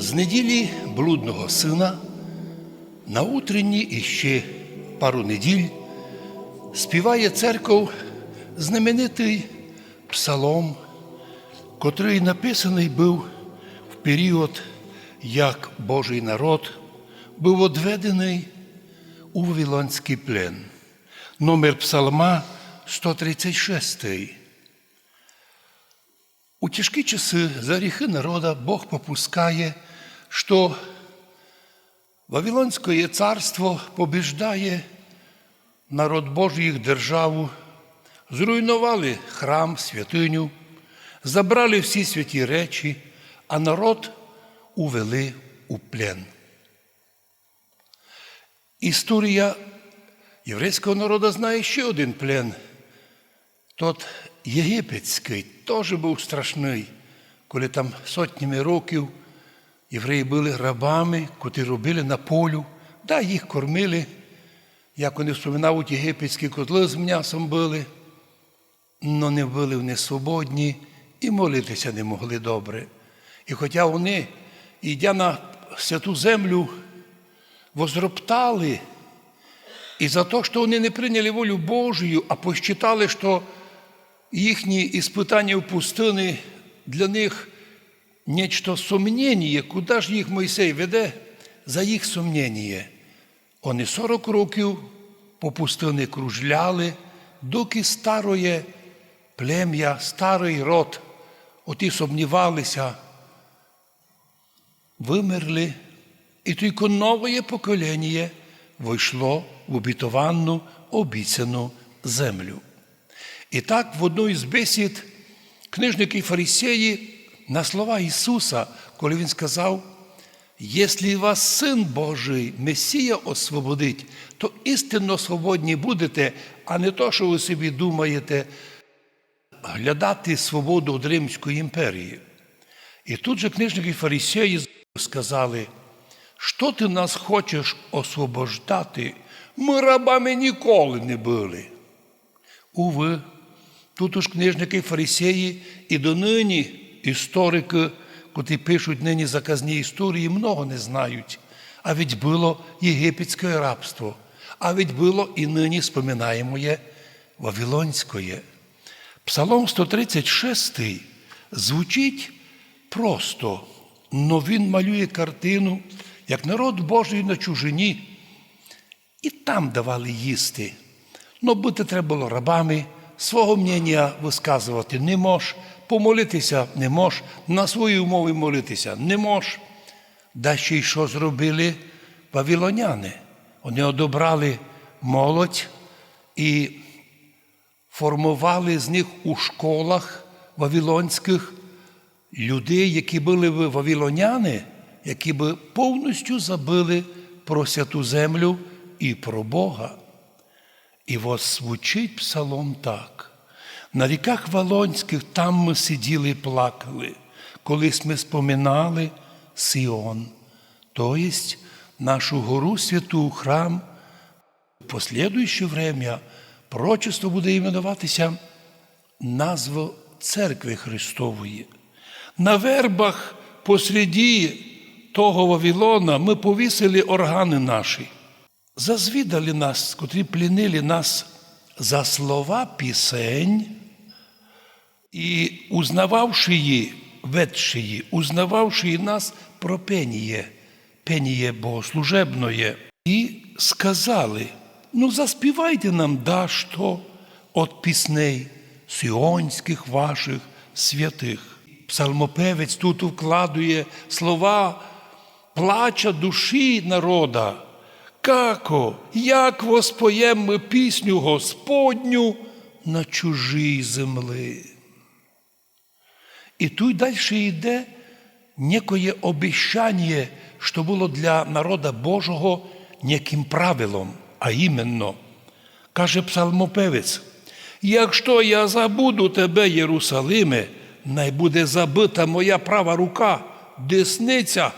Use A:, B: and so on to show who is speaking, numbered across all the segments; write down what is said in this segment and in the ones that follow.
A: З неділі блудного сина на утренні і ще пару неділь співає церков знаменитий псалом, котрий написаний був в період, як Божий народ був одведений у Вавилонський плен. Номер псалма 136. У тяжкі часи за гріхи народа Бог попускає, що Вавилонське царство побіждає народ Божий їх державу, зруйнували храм, святиню, забрали всі святі речі, а народ увели у плен. Історія єврейського народу знає ще один плен. Тот єгипетський теж був страшний, коли там сотнями років євреї були рабами, котрі робили на полю, да, їх кормили, як вони вспоминають, єгипетські котли з м'ясом були, але не були вони свободні і молитися не могли добре. І хоча вони, йдя на святу землю, возроптали, і за те, що вони не прийняли волю Божою, а посчитали, що їхні іспитання в пустині для них нечто сумніння, куди ж їх Мойсей веде за їх сумніння. Вони 40 років по пустині кружляли, доки староє плем'я, старий род, оті сумнівалися, вимерли, і тільки нове покоління вийшло в обітовану обіцяну землю. І так в одну із бесід книжники фарисеї на слова Ісуса, коли Він сказав, Якщо вас Син Божий, Месія освободить, то істинно свободні будете, а не то, що ви собі думаєте, глядати свободу від Римської імперії. І тут же книжники фарисеї сказали, що ти нас хочеш освобождати? Ми рабами ніколи не були. Уви, тут уж книжники фарисеї і донині історики, котрі пишуть нині заказні історії, много не знають. А ведь було єгипетське рабство, а ведь було і нині споминаємоє Вавилонське. Псалом 136 звучить просто, но він малює картину, як народ Божий на чужині, і там давали їсти. Но бути треба було рабами, свого мнення висказувати не мож, помолитися не мож, на свої умови молитися не мож. Да й що зробили вавилоняни? Вони одобрали молодь і формували з них у школах вавилонських людей, які були вавилоняни, які би повністю забили про святу землю і про Бога. І ось звучить псалом так. На ріках Валонських там ми сиділи і плакали, колись ми споминали Сіон, то єсть нашу гору святу храм. В послідуюче время прочисто буде іменуватися назва Церкви Христової. На вербах посереді того Вавилона ми повісили органи наші зазвідали нас, котрі плінили нас за слова пісень, і узнававши її, ведши її, узнававши її нас про пеніє, пеніє богослужебної, і сказали: ну, заспівайте нам дашто от пісней сіонських ваших святих. Псалмопевець тут вкладує слова плача душі народа. Како, як воспоєм ми пісню Господню на чужій землі. І тут далі йде некоє обіщання, що було для народа Божого неким правилом, а іменно, каже псалмопевець, якщо я забуду тебе, Єрусалиме, най буде забита моя права рука, десниця,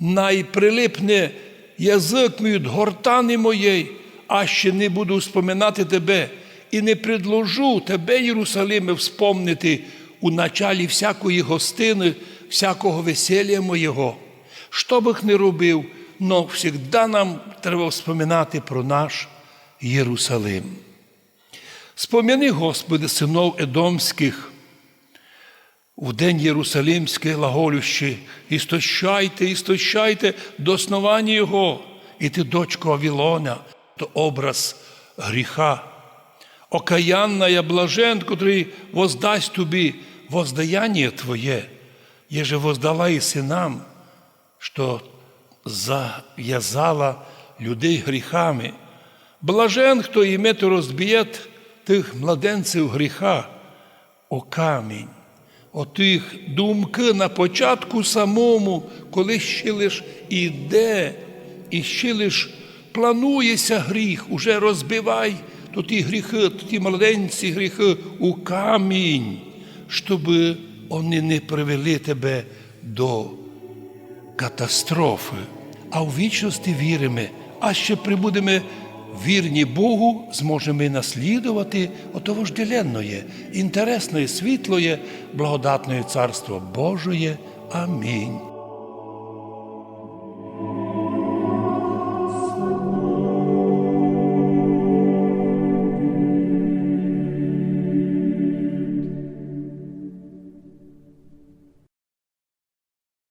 A: най прилипне язик мій гортани моєї, а ще не буду споминати тебе, і не предложу тебе, Єрусалиме, вспомнити у началі всякої гостини, всякого веселя моєго. Що би не робив, но завжди нам треба вспоминати про наш Єрусалим. Спом'яни, Господи, синов Едомських, у день Єрусалимський глаголющий, істощайте, істощайте до основання Його, і ти, дочко Авілона, то образ гріха. Окаянна я блажен, котрий воздасть тобі воздаяння Твоє, еже воздала і синам, що зав'язала людей гріхами. Блажен, хто імето розб'є тих младенців гріха, о камінь, о тих думки на початку самому, коли ще лиш іде, і ще лиш планується гріх, уже розбивай то ті гріхи, то ті младенці гріхи у камінь, щоб вони не привели тебе до катастрофи. А в вічності віримо, а ще прибудемо вірні Богу, зможемо і наслідувати ото вожделенное, інтересної, світлої, благодатної Царство Божоє. Амінь.